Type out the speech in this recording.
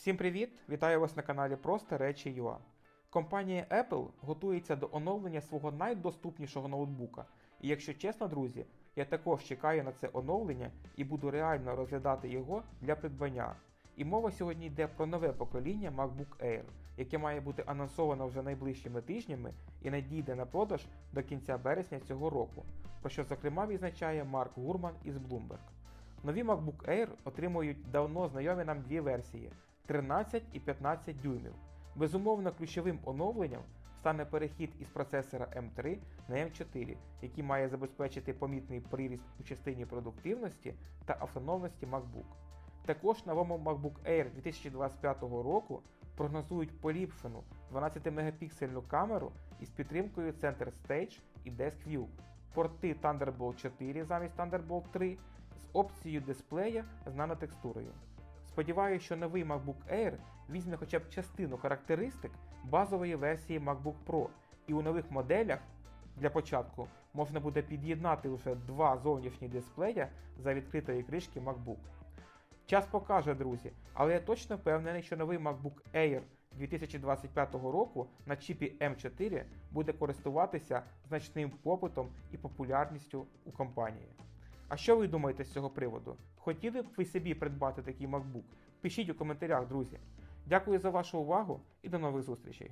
Всім привіт! Вітаю вас на каналі Просто Речі UA. Компанія Apple готується до оновлення свого найдоступнішого ноутбука. І якщо чесно, друзі, я також чекаю на це оновлення і буду реально розглядати його для придбання. І мова сьогодні йде про нове покоління MacBook Air, яке має бути анонсовано вже найближчими тижнями і надійде на продаж до кінця березня цього року, про що зокрема відзначає Марк Гурман із Bloomberg. Нові MacBook Air отримують давно знайомі нам дві версії 13 і 15 дюймів. Безумовно, ключовим оновленням стане перехід із процесора M3 на M4, який має забезпечити помітний приріст у частині продуктивності та автономності MacBook. Також новому MacBook Air 2025 року прогнозують поліпшену 12-мегапіксельну камеру із підтримкою Center Stage і Desk View, порти Thunderbolt 4 замість Thunderbolt 3 з опцією дисплея з нанотекстурою. Сподіваюся, що новий MacBook Air візьме хоча б частину характеристик базової версії MacBook Pro, і у нових моделях для початку можна буде під'єднати вже два зовнішні дисплея за відкритої кришки MacBook. Час покаже, друзі, але я точно впевнений, що новий MacBook Air 2025 року на чіпі M4 буде користуватися значним попитом і популярністю у компанії. А що ви думаєте з цього приводу? Хотіли б ви собі придбати такий MacBook? Пишіть у коментарях, друзі. Дякую за вашу увагу і до нових зустрічей!